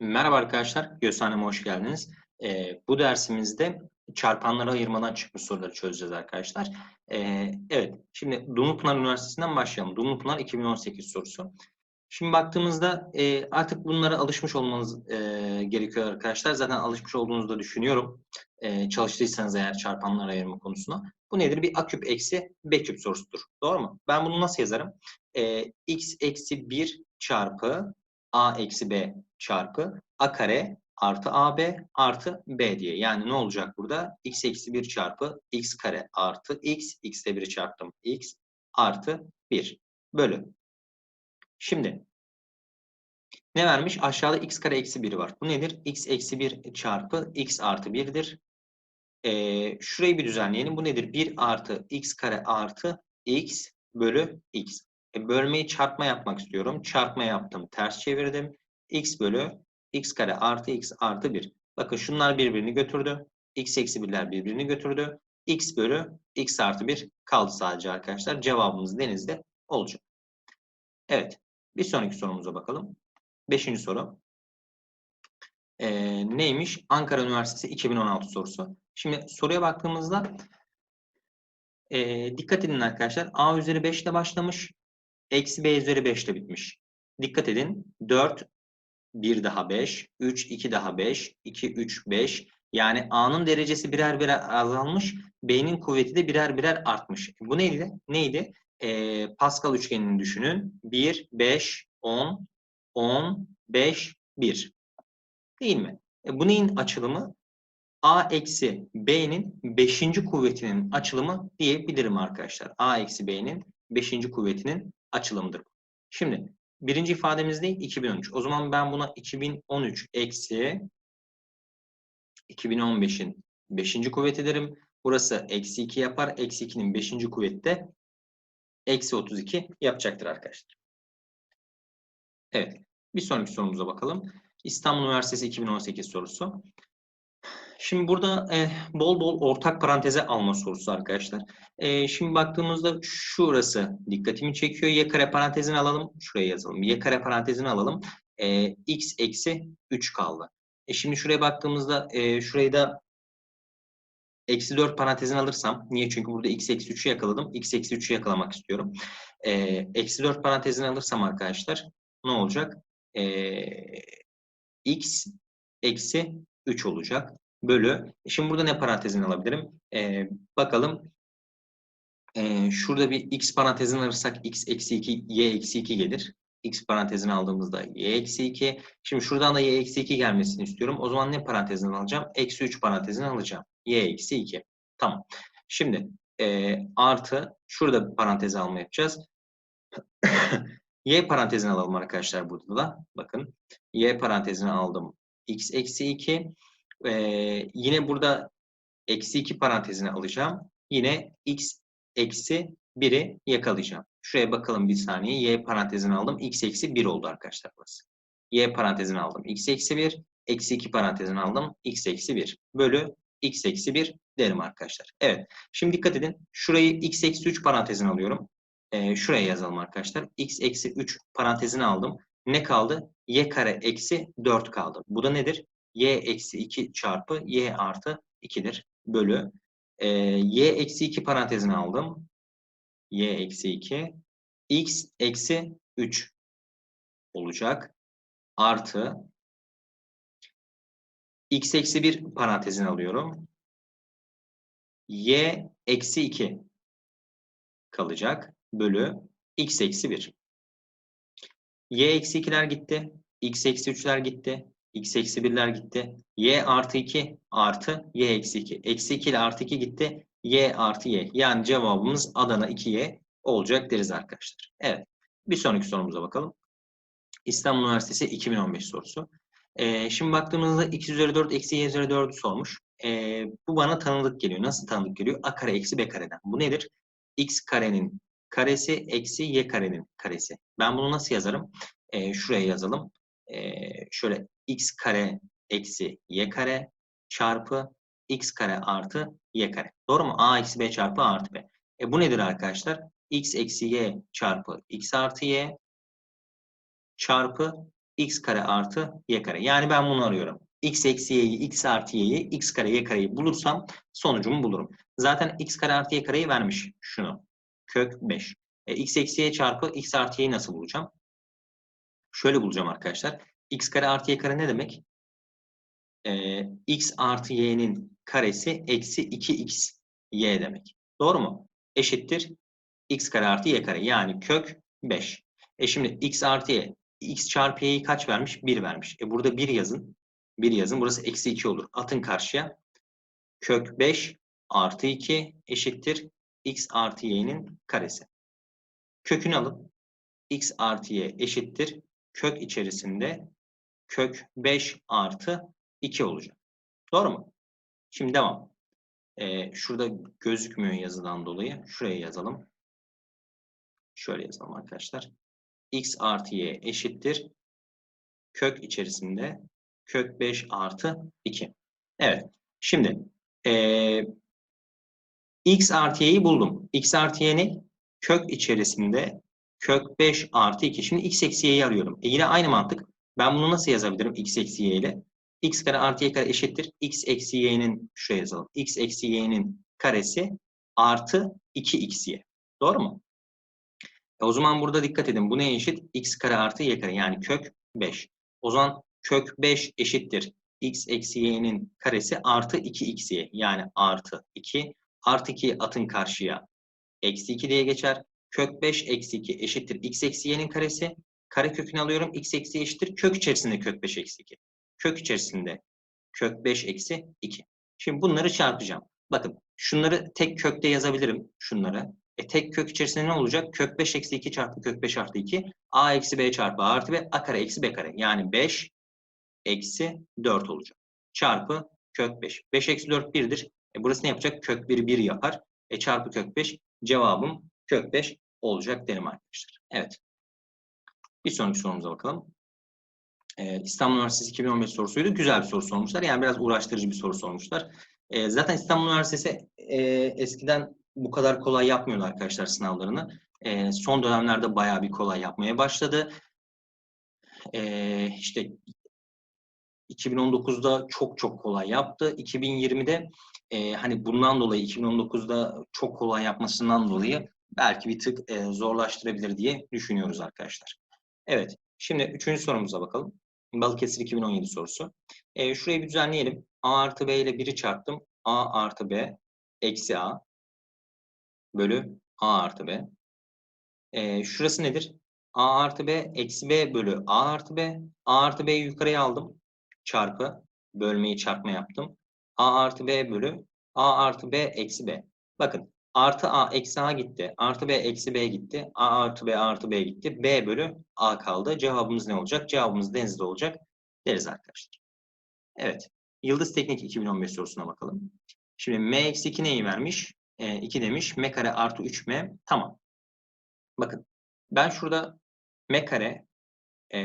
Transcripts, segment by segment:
Merhaba arkadaşlar, Göstermeme hoş geldiniz. Ee, bu dersimizde çarpanları ayırmadan çıkmış soruları çözeceğiz arkadaşlar. Ee, evet, şimdi Dumlupınar Üniversitesi'nden başlayalım. Dumlupınar 2018 sorusu. Şimdi baktığımızda e, artık bunlara alışmış olmanız e, gerekiyor arkadaşlar. Zaten alışmış olduğunuzu da düşünüyorum. E, çalıştıysanız eğer çarpanlar ayırma konusuna. Bu nedir? Bir a küp eksi b küp sorusudur. Doğru mu? Ben bunu nasıl yazarım? E, x eksi 1 çarpı a eksi b çarpı a kare artı ab artı b diye. Yani ne olacak burada? x eksi 1 çarpı x kare artı x, x ile 1'i çarptım x artı 1 bölü. Şimdi ne vermiş? Aşağıda x kare eksi 1 var. Bu nedir? x eksi 1 çarpı x artı 1'dir. Ee, şurayı bir düzenleyelim. Bu nedir? 1 artı x kare artı x bölü x. Bölmeyi çarpma yapmak istiyorum. Çarpma yaptım. Ters çevirdim. x bölü x kare artı x artı 1. Bakın şunlar birbirini götürdü. x eksi 1'ler birbirini götürdü. x bölü x artı 1 kaldı sadece arkadaşlar. Cevabımız denizde olacak. Evet. Bir sonraki sorumuza bakalım. Beşinci soru. Ee, neymiş? Ankara Üniversitesi 2016 sorusu. Şimdi soruya baktığımızda e, dikkat edin arkadaşlar. A üzeri 5 ile başlamış. Eksi B üzeri 5 ile bitmiş. Dikkat edin. 4, 1 daha 5, 3, 2 daha 5, 2, 3, 5. Yani A'nın derecesi birer birer azalmış. B'nin kuvveti de birer birer artmış. Bu neydi? Neydi? Ee, Pascal üçgenini düşünün. 1, 5, 10, 10, 5, 1. Değil mi? E, bu neyin açılımı? A eksi B'nin 5. kuvvetinin açılımı diyebilirim arkadaşlar. A eksi B'nin 5. kuvvetinin açılımıdır. Şimdi birinci ifademiz ne? 2013. O zaman ben buna 2013 eksi 2015'in 5. kuvveti derim. Burası eksi 2 yapar. Eksi 2'nin 5. kuvveti de eksi 32 yapacaktır arkadaşlar. Evet. Bir sonraki sorumuza bakalım. İstanbul Üniversitesi 2018 sorusu. Şimdi burada e, bol bol ortak paranteze alma sorusu arkadaşlar. E, şimdi baktığımızda şurası dikkatimi çekiyor. Y kare parantezini alalım. Şuraya yazalım. Y kare parantezini alalım. E, x eksi 3 kaldı. E, şimdi şuraya baktığımızda e, şurayı da eksi 4 parantezini alırsam. Niye? Çünkü burada x eksi 3'ü yakaladım. x eksi 3'ü yakalamak istiyorum. E, eksi 4 parantezini alırsam arkadaşlar ne olacak? E, x eksi 3 olacak bölü. Şimdi burada ne parantezini alabilirim? Ee, bakalım. Ee, şurada bir x parantezini alırsak x eksi 2, y eksi 2 gelir. x parantezini aldığımızda y eksi 2. Şimdi şuradan da y eksi 2 gelmesini istiyorum. O zaman ne parantezini alacağım? Eksi 3 parantezini alacağım. y eksi 2. Tamam. Şimdi e, artı şurada bir parantez alma yapacağız. y parantezini alalım arkadaşlar burada da. Bakın y parantezini aldım. x eksi 2 ee, yine burada eksi 2 parantezine alacağım. Yine x eksi 1'i yakalayacağım. Şuraya bakalım bir saniye. Y parantezini aldım. x eksi 1 oldu arkadaşlar burası. Y parantezini aldım. x eksi 1. Eksi 2 parantezini aldım. x eksi 1. Bölü x eksi 1 derim arkadaşlar. Evet. Şimdi dikkat edin. Şurayı x eksi 3 parantezine alıyorum. Ee, şuraya yazalım arkadaşlar. x eksi 3 parantezini aldım. Ne kaldı? y kare eksi 4 kaldı. Bu da nedir? Y eksi 2 çarpı y artı 2'dir. Bölü. E, y eksi 2 parantezini aldım. y eksi 2. x eksi 3 olacak. Artı. x eksi 1 parantezini alıyorum. y eksi 2 kalacak. Bölü x eksi 1. y eksi 2'ler gitti. x eksi 3'ler gitti x eksi 1'ler gitti. y artı 2 artı y eksi 2. Eksi 2 ile artı 2 gitti. y artı y. Yani cevabımız Adana 2y olacak deriz arkadaşlar. Evet. Bir sonraki sorumuza bakalım. İstanbul Üniversitesi 2015 sorusu. Ee, şimdi baktığımızda x üzeri 4 eksi y üzeri 4'ü sormuş. Ee, bu bana tanıdık geliyor. Nasıl tanıdık geliyor? a kare eksi b kareden. Bu nedir? x karenin karesi eksi y karenin karesi. Ben bunu nasıl yazarım? Ee, şuraya yazalım. Ee, şöyle x kare eksi y kare çarpı x kare artı y kare. Doğru mu? a eksi b çarpı a artı b. E bu nedir arkadaşlar? x eksi y çarpı x artı y çarpı x kare artı y kare. Yani ben bunu arıyorum. x eksi y'yi, x artı y'yi, x kare y kareyi bulursam sonucumu bulurum. Zaten x kare artı y kareyi vermiş şunu. Kök 5. E, x eksi y çarpı x artı y'yi nasıl bulacağım? Şöyle bulacağım arkadaşlar. X kare artı y kare ne demek? E, x artı y'nin karesi eksi 2x y demek. Doğru mu? Eşittir x kare artı y kare. Yani kök 5. E şimdi x artı y. x çarpı y'yi kaç vermiş? 1 vermiş. E burada 1 yazın. 1 yazın. Burası eksi 2 olur. Atın karşıya. Kök 5 artı 2 eşittir x artı y'nin karesi. Kökünü alın. x artı y eşittir. Kök içerisinde kök 5 artı 2 olacak. Doğru mu? Şimdi devam. Ee, şurada gözükmüyor yazıdan dolayı. Şuraya yazalım. Şöyle yazalım arkadaşlar. x artı y eşittir. Kök içerisinde kök 5 artı 2. Evet. Şimdi ee, x artı y'yi buldum. x artı y'ni kök içerisinde kök 5 artı 2. Şimdi x eksi y'yi arıyorum. E yine aynı mantık. Ben bunu nasıl yazabilirim x eksi y ile? x kare artı y kare eşittir. x eksi y'nin şuraya yazalım. x eksi y'nin karesi artı 2xy. Doğru mu? E o zaman burada dikkat edin. Bu neye eşit? x kare artı y kare. Yani kök 5. O zaman kök 5 eşittir. x eksi y'nin karesi artı 2xy. Yani artı 2. Artı 2 atın karşıya. Eksi 2 diye geçer. Kök 5 eksi 2 eşittir. x eksi y'nin karesi. Kare kökünü alıyorum. x eksi eşittir. Kök içerisinde kök 5 eksi 2 kök içerisinde kök 5 eksi 2. Şimdi bunları çarpacağım. Bakın şunları tek kökte yazabilirim. Şunları. E tek kök içerisinde ne olacak? Kök 5 eksi 2 çarpı kök 5 artı 2. A eksi B çarpı A artı B. A kare eksi B kare. Yani 5 eksi 4 olacak. Çarpı kök 5. 5 eksi 4 1'dir. E burası ne yapacak? Kök 1 1 yapar. E çarpı kök 5. Cevabım kök 5 olacak derim arkadaşlar. Evet. Bir sonraki sorumuza bakalım. Ee, İstanbul Üniversitesi 2015 sorusuydu. Güzel bir soru sormuşlar. Yani biraz uğraştırıcı bir soru sormuşlar. Ee, zaten İstanbul Üniversitesi e, eskiden bu kadar kolay yapmıyordu arkadaşlar sınavlarını. E, son dönemlerde bayağı bir kolay yapmaya başladı. E, işte 2019'da çok çok kolay yaptı. 2020'de e, hani bundan dolayı 2019'da çok kolay yapmasından dolayı belki bir tık e, zorlaştırabilir diye düşünüyoruz arkadaşlar. Evet. Şimdi üçüncü sorumuza bakalım. Balıkesir 2017 sorusu. E, şurayı bir düzenleyelim. A artı B ile 1'i çarptım. A artı B eksi A bölü A artı B. E, şurası nedir? A artı B eksi B bölü A artı B. A artı B'yi yukarıya aldım. Çarpı. Bölmeyi çarpma yaptım. A artı B bölü A artı B eksi B. Bakın artı A eksi A gitti. Artı B eksi B gitti. A artı B artı B gitti. B bölü A kaldı. Cevabımız ne olacak? Cevabımız denizde olacak deriz arkadaşlar. Evet. Yıldız Teknik 2015 sorusuna bakalım. Şimdi M eksi 2 neyi vermiş? E, 2 demiş. M kare artı 3M. Tamam. Bakın. Ben şurada M kare e,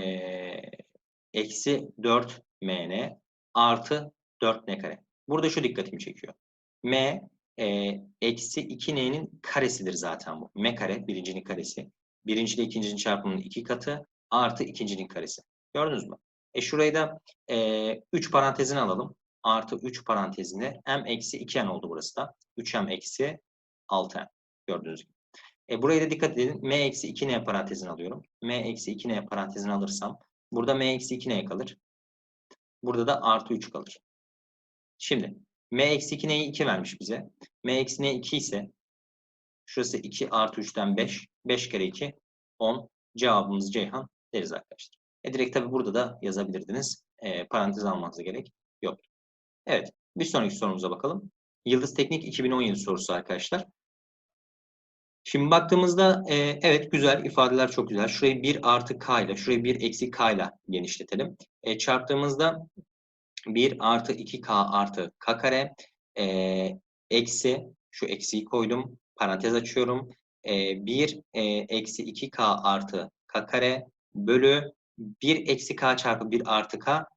eksi 4MN artı 4N kare. Burada şu dikkatimi çekiyor. M e, eksi 2n'nin karesidir zaten bu. M kare birincinin karesi. Birinci ile ikincinin çarpımının iki katı artı ikincinin karesi. Gördünüz mü? E şurayı da e, 3 parantezine alalım. Artı 3 parantezinde m eksi 2n oldu burası da. 3m eksi 6n. Gördüğünüz gibi. E buraya da dikkat edin. m eksi 2n parantezine alıyorum. m eksi 2n parantezine alırsam burada m eksi 2n kalır. Burada da artı 3 kalır. Şimdi m eksi 2 neyi 2 vermiş bize. m eksi ne 2 ise şurası 2 artı 3'ten 5. 5 kere 2 10. Cevabımız Ceyhan deriz arkadaşlar. E direkt tabi burada da yazabilirdiniz. E, parantez almanıza gerek yok. Evet. Bir sonraki sorumuza bakalım. Yıldız Teknik 2017 sorusu arkadaşlar. Şimdi baktığımızda e, evet güzel ifadeler çok güzel. Şurayı 1 artı k ile şurayı 1 eksi k ile genişletelim. E, çarptığımızda 1 artı 2k artı k kare e, eksi şu eksiyi koydum parantez açıyorum e, 1 e, eksi 2k artı k kare bölü 1 eksi k çarpı 1 artı k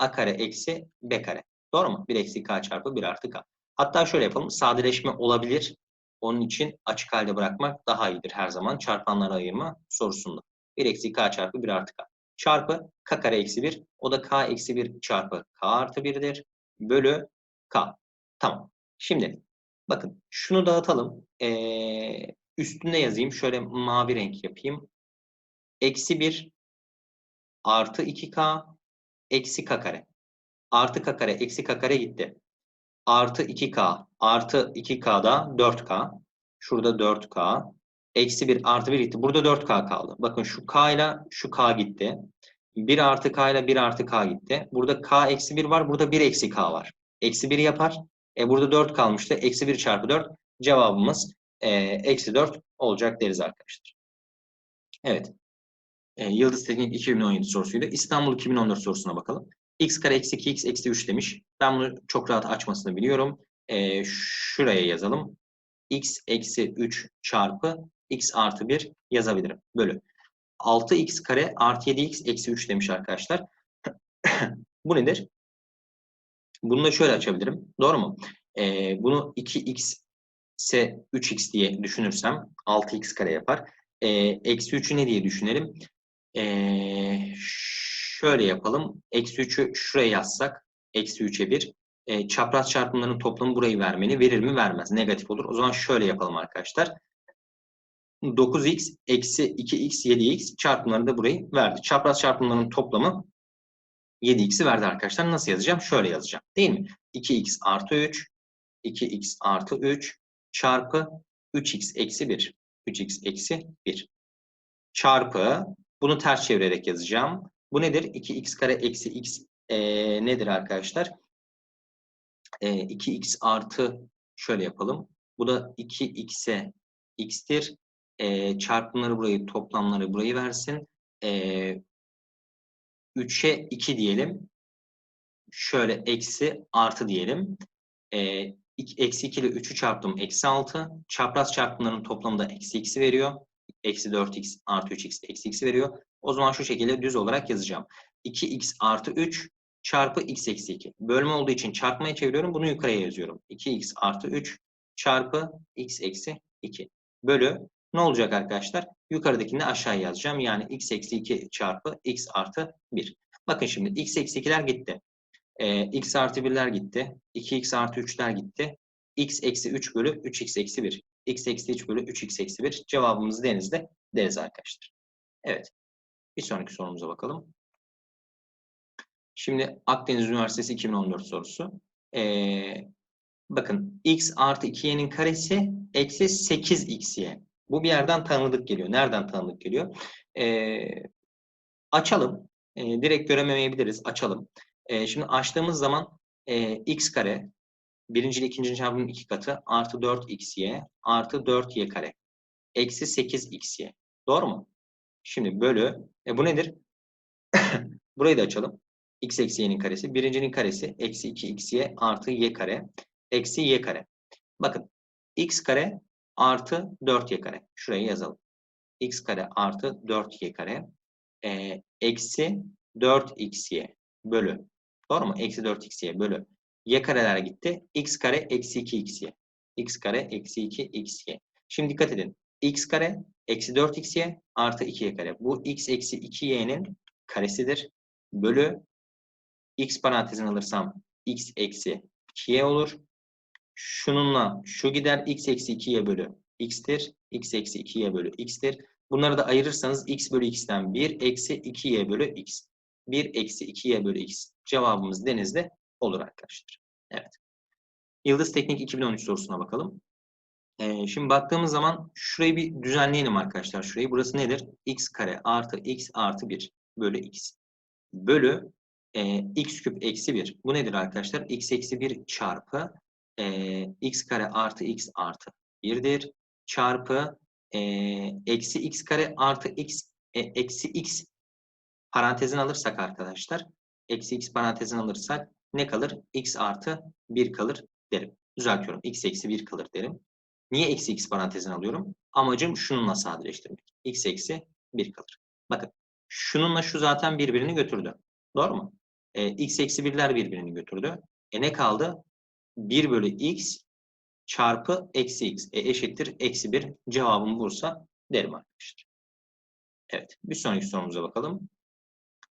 a kare eksi b kare. Doğru mu? 1 eksi k çarpı 1 artı k. Hatta şöyle yapalım. Sadeleşme olabilir. Onun için açık halde bırakmak daha iyidir her zaman. Çarpanlara ayırma sorusunda. 1 eksi k çarpı 1 artı k. çarpı k kare eksi 1. O da k eksi 1 çarpı k artı 1'dir. Bölü k. Tamam. Şimdi bakın şunu dağıtalım. Ee, üstünde yazayım. Şöyle mavi renk yapayım. Eksi 1 artı 2k eksi k kare. Artı k kare eksi k kare gitti. Artı 2k artı 2k'da 4k. Şurada 4k. Eksi 1 artı 1 gitti. Burada 4k kaldı. Bakın şu k ile şu k gitti. 1 artı k ile 1 artı k gitti. Burada k eksi 1 var. Burada 1 eksi k var. Eksi 1 yapar. E burada 4 kalmıştı. Eksi 1 çarpı 4. Cevabımız e, eksi 4 olacak deriz arkadaşlar. Evet. E, Yıldız Teknik 2017 sorusuydu. İstanbul 2014 sorusuna bakalım. x kare eksi 2x eksi 3 demiş. Ben bunu çok rahat açmasını biliyorum. E, şuraya yazalım. x eksi 3 çarpı x artı 1 yazabilirim. Bölü. 6x kare artı 7x eksi 3 demiş arkadaşlar. Bu nedir? Bunu da şöyle açabilirim. Doğru mu? Ee, bunu 2x ise 3x diye düşünürsem 6x kare yapar. Ee, eksi 3'ü ne diye düşünelim? Ee, şöyle yapalım. Eksi 3'ü şuraya yazsak. Eksi 3'e 1. Ee, çapraz çarpımların toplamı burayı vermeni verir mi? Vermez. Negatif olur. O zaman şöyle yapalım arkadaşlar. 9x eksi 2x 7x çarpımları da burayı verdi. Çapraz çarpımların toplamı 7x'i verdi arkadaşlar. Nasıl yazacağım? Şöyle yazacağım. Değil mi? 2x artı 3 2x artı 3 çarpı 3x eksi 1. 3x eksi 1. Çarpı bunu ters çevirerek yazacağım. Bu nedir? 2x kare eksi x e, nedir arkadaşlar? E, 2x artı şöyle yapalım. Bu da 2x'e x'tir. E, çarpımları burayı, toplamları burayı versin. E, 3'e 2 diyelim. Şöyle eksi artı diyelim. E, eksi 2 ile 3'ü çarptım. Eksi 6. Çapraz çarpımların toplamı da eksi x'i veriyor. Eksi 4x artı 3x eksi x'i veriyor. O zaman şu şekilde düz olarak yazacağım. 2x artı 3 çarpı x eksi 2. Bölme olduğu için çarpmaya çeviriyorum. Bunu yukarıya yazıyorum. 2x artı 3 çarpı x eksi 2. Bölü ne olacak arkadaşlar? Yukarıdakini aşağıya yazacağım. Yani x eksi 2 çarpı x artı 1. Bakın şimdi x eksi 2'ler gitti. Ee, x artı 1'ler gitti. 2x artı 3'ler gitti. x eksi 3 bölü 3x eksi 1. x eksi 3 bölü 3x eksi 1. Cevabımız denizde deriz arkadaşlar. Evet. Bir sonraki sorumuza bakalım. Şimdi Akdeniz Üniversitesi 2014 sorusu. Ee, bakın x artı 2y'nin karesi eksi 8xy. Bu bir yerden tanıdık geliyor. Nereden tanıdık geliyor? Ee, açalım. Ee, direkt göremeyebiliriz. Açalım. Ee, şimdi açtığımız zaman e, x kare birinci ile ikinci çarpımın iki katı artı 4xy artı 4y kare eksi 8xy. Doğru mu? Şimdi bölü. E, bu nedir? Burayı da açalım. x eksi y'nin karesi. Birincinin karesi eksi 2xy artı y kare eksi y kare. Bakın x kare artı 4y kare. Şuraya yazalım. x kare artı 4y kare e, eksi 4xy bölü. Doğru mu? Eksi 4xy bölü. y kareler gitti. x kare eksi 2xy. x kare eksi 2xy. Şimdi dikkat edin. x kare eksi 4xy artı 2y kare. Bu x eksi 2y'nin karesidir. Bölü x parantezini alırsam x eksi 2y olur. Şununla şu gider x eksi 2y bölü x'tir. x eksi 2y bölü x'tir. Bunları da ayırırsanız x bölü x'ten 1 eksi 2y bölü x. 1 eksi 2y bölü x. Cevabımız denizde olur arkadaşlar. Evet. Yıldız Teknik 2013 sorusuna bakalım. Ee, şimdi baktığımız zaman şurayı bir düzenleyelim arkadaşlar. Şurayı burası nedir? x kare artı x artı 1 bölü x. Bölü e, x küp eksi 1. Bu nedir arkadaşlar? x eksi 1 çarpı e, x kare artı x artı 1'dir. Çarpı e, eksi x kare artı x e, eksi x parantezini alırsak arkadaşlar eksi x parantezini alırsak ne kalır? x artı 1 kalır derim. Düzeltiyorum. x eksi 1 kalır derim. Niye eksi x parantezini alıyorum? Amacım şununla sadeleştirmek. x eksi 1 kalır. Bakın şununla şu zaten birbirini götürdü. Doğru mu? E, x eksi 1'ler birbirini götürdü. E ne kaldı? 1 bölü x çarpı eksi x e, eşittir eksi 1 cevabım Bursa derim arkadaşlar. Evet bir sonraki sorumuza bakalım.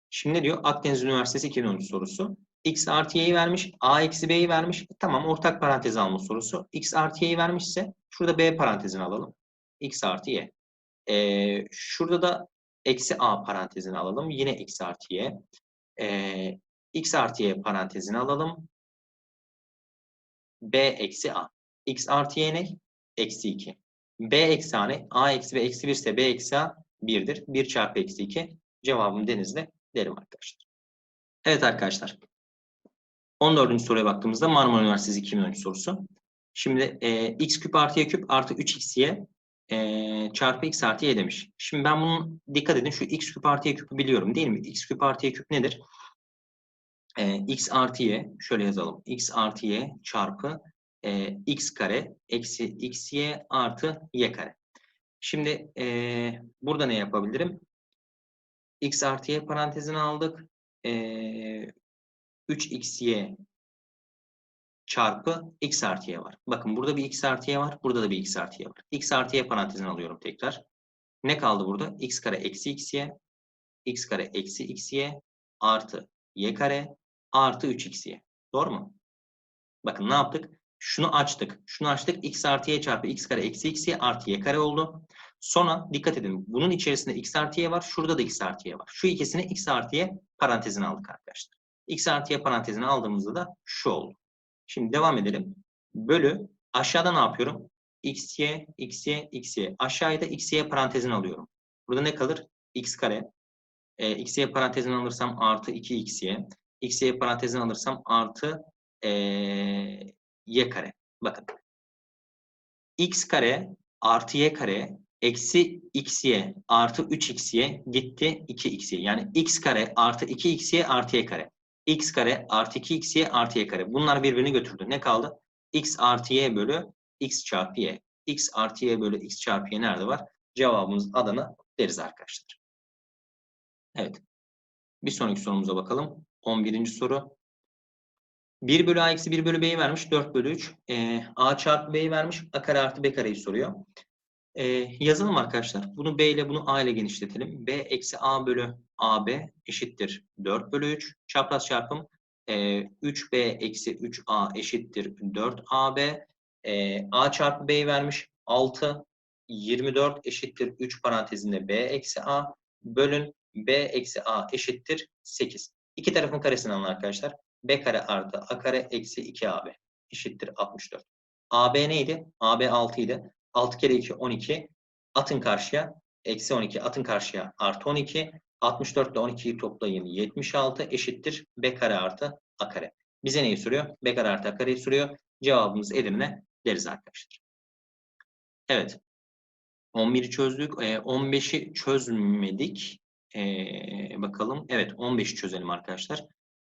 Şimdi ne diyor? Akdeniz Üniversitesi 2013 sorusu. X artı y'yi vermiş. A eksi b'yi vermiş. E, tamam ortak parantez alma sorusu. X artı y'yi vermişse şurada b parantezini alalım. X artı y. Ee, şurada da eksi a parantezini alalım. Yine x artı y. Ee, x artı y parantezini alalım. B eksi a. x artı y ne? Eksi 2. b eksi a ne? a eksi b eksi 1 ise b eksi a 1'dir. 1 çarpı eksi 2. Cevabım denizde derim arkadaşlar. Evet arkadaşlar. 14. soruya baktığımızda Marmara Üniversitesi 2013 sorusu. Şimdi e, x küp artı y küp artı 3xy e, çarpı x artı y demiş. Şimdi ben bunun dikkat edin şu x küp artı y küpü biliyorum değil mi? x küp artı y küp nedir? E, x artı y şöyle yazalım. x artı y çarpı e, x kare eksi xy artı y kare. Şimdi e, burada ne yapabilirim? x artı y parantezini aldık. E, 3xy çarpı x artı y var. Bakın burada bir x artı y var. Burada da bir x artı y var. x artı y parantezini alıyorum tekrar. Ne kaldı burada? x kare eksi xy x kare eksi xy artı y kare artı 3xy. Doğru mu? Bakın ne yaptık? Şunu açtık. Şunu açtık. x artı y çarpı x kare eksi xy artı y kare oldu. Sonra dikkat edin. Bunun içerisinde x artı y var. Şurada da x artı y var. Şu ikisini x artı y parantezine aldık arkadaşlar. x artı y parantezine aldığımızda da şu oldu. Şimdi devam edelim. Bölü aşağıda ne yapıyorum? xy, xy, xy. Aşağıya da xy parantezini alıyorum. Burada ne kalır? x kare. E, xy parantezini alırsam artı 2xy. Xy parantezini alırsam artı e, y kare. Bakın. x kare artı y kare eksi xy artı 3xy gitti 2xy. Yani x kare artı 2xy artı y kare x kare artı 2xy artı y kare. Bunlar birbirini götürdü. Ne kaldı? x artı y bölü x çarpı y. x artı y bölü x çarpı y nerede var? Cevabımız Adana deriz arkadaşlar. Evet. Bir sonraki sorumuza bakalım. 11. soru. 1 bölü a eksi 1 bölü b'yi vermiş. 4 bölü 3. Ee, a çarpı b'yi vermiş. a kare artı b kareyi soruyor. Ee, yazalım arkadaşlar. Bunu b ile bunu a ile genişletelim. b eksi a bölü ab eşittir 4 bölü 3. Çapraz çarpım e, 3b eksi 3a eşittir 4ab. E, a çarpı b'yi vermiş 6. 24 eşittir 3 parantezinde b eksi a. Bölün b eksi a eşittir 8. İki tarafın karesini alın arkadaşlar. b kare artı a kare eksi 2ab eşittir 64. AB neydi? AB 6 idi. 6 kere 2 12. Atın karşıya. Eksi 12 atın karşıya artı 12. 64 ile 12'yi toplayın 76 eşittir b kare artı a kare. Bize neyi soruyor? b kare artı a kareyi soruyor. Cevabımız Edirne deriz arkadaşlar. Evet. 11'i çözdük. 15'i çözmedik. Ee, bakalım. Evet 15'i çözelim arkadaşlar.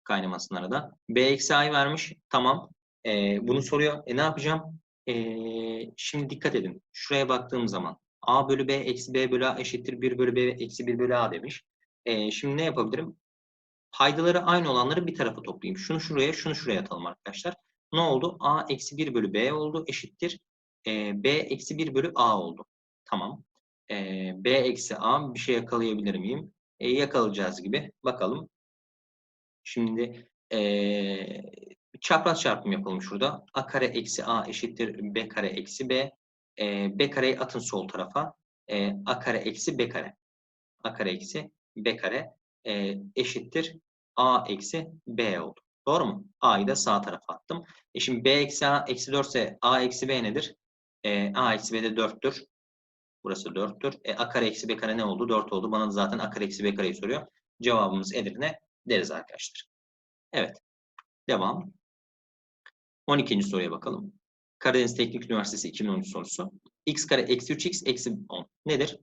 Kaynamasın arada. b eksi a'yı vermiş. Tamam. Ee, bunu soruyor. E ne yapacağım? Ee, şimdi dikkat edin. Şuraya baktığım zaman a bölü b eksi b bölü a eşittir 1 bölü b eksi 1 bölü a demiş. Ee, şimdi ne yapabilirim? Paydaları aynı olanları bir tarafa toplayayım. Şunu şuraya, şunu şuraya atalım arkadaşlar. Ne oldu? a eksi 1 bölü b oldu eşittir. E, b eksi 1 bölü a oldu. Tamam. E, b eksi a bir şey yakalayabilir miyim? E, yakalayacağız gibi. Bakalım. Şimdi e, çapraz çarpım yapalım şurada. a kare eksi a eşittir b kare eksi b. E, b kareyi atın sol tarafa. E, a kare eksi b kare. a kare eksi b kare e, eşittir a eksi b oldu. Doğru mu? a'yı da sağ tarafa attım. E şimdi b eksi a eksi 4 ise a eksi b nedir? E, a eksi b de 4'tür. Burası 4'tür. E, a kare eksi b kare ne oldu? 4 oldu. Bana zaten a kare eksi b kareyi soruyor. Cevabımız Edirne deriz arkadaşlar. Evet. Devam. 12. soruya bakalım. Karadeniz Teknik Üniversitesi 2013 sorusu. x kare eksi 3x eksi 10 nedir?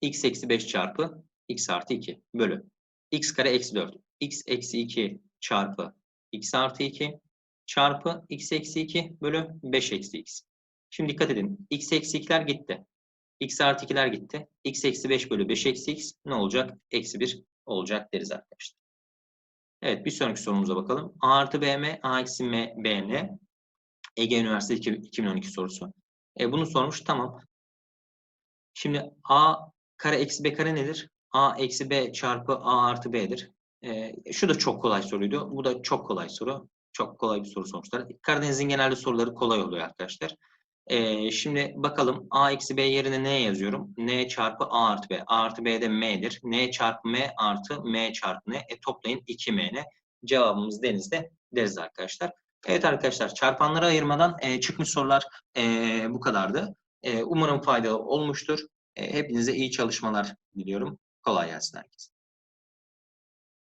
x eksi 5 çarpı x artı 2 bölü x kare eksi 4. x eksi 2 çarpı x artı 2 çarpı x eksi 2 bölü 5 eksi x. Şimdi dikkat edin. x eksi 2'ler gitti. x artı 2'ler gitti. x eksi 5 bölü 5 eksi x ne olacak? Eksi 1 olacak deriz arkadaşlar. Evet bir sonraki sorumuza bakalım. A artı BM, A eksi M, BN. Ege Üniversitesi 2012 sorusu. E, bunu sormuş. Tamam. Şimdi A kare eksi B kare nedir? A eksi B çarpı A artı B'dir. Ee, şu da çok kolay soruydu. Bu da çok kolay soru. Çok kolay bir soru sonuçlar. Karadeniz'in genelde soruları kolay oluyor arkadaşlar. Ee, şimdi bakalım A eksi B yerine ne yazıyorum? N çarpı A artı B. A artı B de M'dir. N çarpı M artı M çarpı N. E toplayın 2MN. Cevabımız denizde deriz arkadaşlar. Evet arkadaşlar çarpanları ayırmadan e, çıkmış sorular e, bu kadardı. E, umarım faydalı olmuştur. E, hepinize iyi çalışmalar diliyorum. Kolay gelsin herkese.